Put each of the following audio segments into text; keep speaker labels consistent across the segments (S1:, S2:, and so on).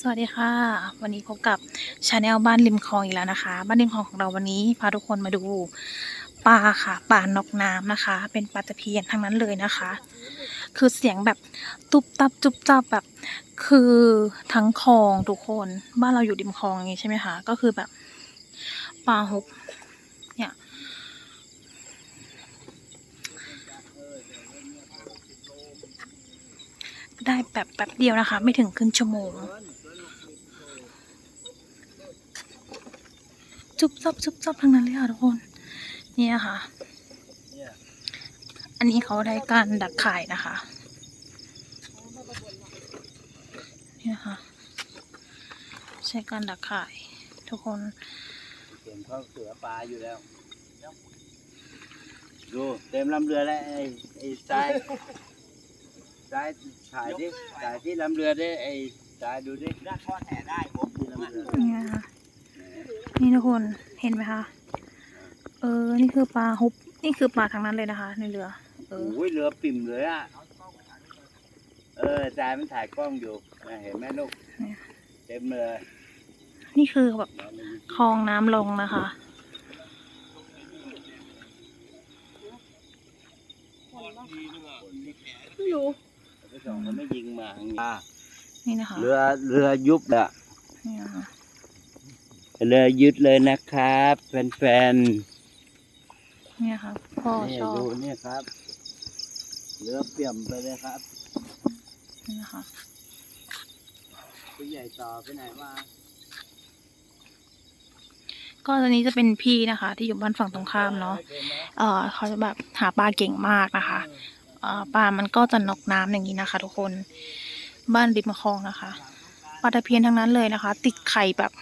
S1: สวัสดีค่ะ วันนี้พบกับชาแนลบ้านริมคลองอีกแล้วนะคะ บ้านริมคลองของเราวันนี้พาทุกคนมาดูปลาค่ะปลานกน้ำนะคะ เป็นปลาตะเพียนทั้งนั้นเลยนะคะ คือเสียงแบบตุบตับจุบจับแบบคือทั้งคลองทุกคนบ้านเราอยู่ริมคลองอย่างงี้ใช่ไหมคะก็คือแบบปลาฮุบเนี่ยได้แบบแป๊บเดียวนะคะ ไม่ถึงครึ่งชั่วโมง จุบจับจุบจับทั้งนั้นเลยค่ะทุกคนนี่นะคะอันนี้เขาได้การดักข่ายนะคะนี่นะคะใช้การดักข่ายทุกคน
S2: เห็นเขาเสือปลาอยู่แล้วดูเต็มลำเรือแล้วไอ้ไอ้ทรายทรายถ่ายดิถ่ายที่ลำเรือดิไอ้ทรายดูดิน่าทอดแห่ได้ผมที่ลำเรือ
S1: นี่นะคะนี่ทุกคนเห็นไหมคะ เออ นี่คือปลาฮุบ นี่คือปลาทั้งนั้นเลยนะคะ ในเรือ เออ
S2: โอ้ยเรือปิ่มเลยอะ เออทรายมันถ่ายกล้องอยู่นะเห็นไหมลูก
S1: เนี่ย
S2: เต็มเลย
S1: นี่คือแบบคลองน้ำลงนะคะ
S3: ไม่รู้
S2: ไปส่องเขาไม่ยิงมาอะ
S1: นี่นะคะ
S2: เรือเรือยุบอะ
S1: นี่นะคะ
S2: เรือยึดเลยนะครับแฟน
S1: นี่นะคะพ่อ
S2: ๆนี่
S1: ชอบ
S2: ดูเนี่ยครับเรือเปี่ยมไปเลยครับ
S1: นี่นะคะ
S2: ผู้ใหญ่ต่อไปไหนมา
S1: ก็ตอนนี้จะเป็นพี่นะคะ ที่อยู่บ้านฝั่งตรงข้ามเนาะเออเขาจะแบบหาปลาเก่งมากนะคะเออปลามันก็จะนอกน้ำอย่างนี้นะคะ ทุกคนบ้านริมคลองนะคะปลาตะเพียนทั้งนั้นเลยนะคะ ติดไข่แบบ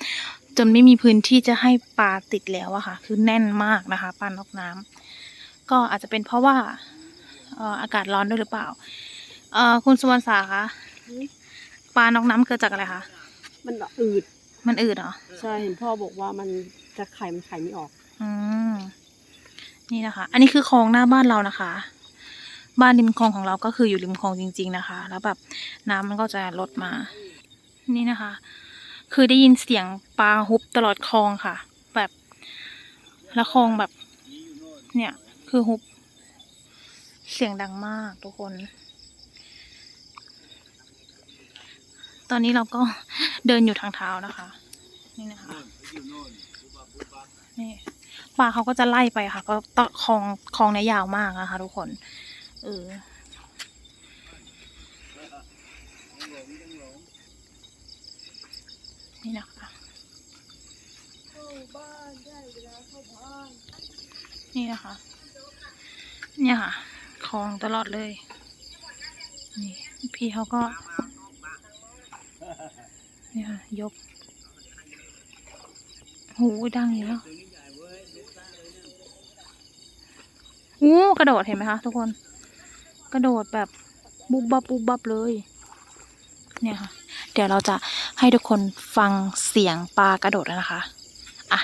S1: จนไม่มีพื้นที่จะให้ปลาติดแล้วอะค่ะ คือแน่นมากนะคะปลานอกน้ำก็อาจจะเป็นเพราะว่าเอ่ออากาศร้อนด้วยหรือเปล่าเอ่อคุณสุวรรณสาคะปลานอกน้ำเกิดจากอะไรคะ
S3: มันอืด
S1: มันอืดเหรอ
S3: ใช่เห็นพ่อบอกว่ามันจะไข่มันไข่ไม่ออก
S1: อืมนี่นะคะ อันนี้คือคลองหน้าบ้านเรานะคะ บ้านริมคลองของเราก็คืออยู่ริมคลองจริง ๆ นะคะ แล้วแบบน้ำมันก็จะลดมา นี่นะคะ คือได้ยินเสียงปลาฮุบตลอดคลองค่ะ แบบแล้วคลองแบบ เนี่ย คือฮุบ เสียงดังมากทุกคน ตอนนี้เราก็เดินอยู่ทางเท้านะคะ นี่นะคะนี่ปลาเขาก็จะไล่ไปค่ะ ก็ตะคลองคลองเนี้ยยาวมากนะคะทุกคน เออ นี่นะคะนี่นะคะ เนี่ยค่ะคลองตลอดเลย นี่พี่เขาก็นี่ค่ะ ยก หูดังอยู่แล้วอู้กระโดดเห็นไหมคะทุกคน กระโดดแบบบุบบับบุบบับเลย เนี่ยค่ะ เดี๋ยวเราจะให้ทุกคนฟังเสียงปลากระโดดนะคะ อะ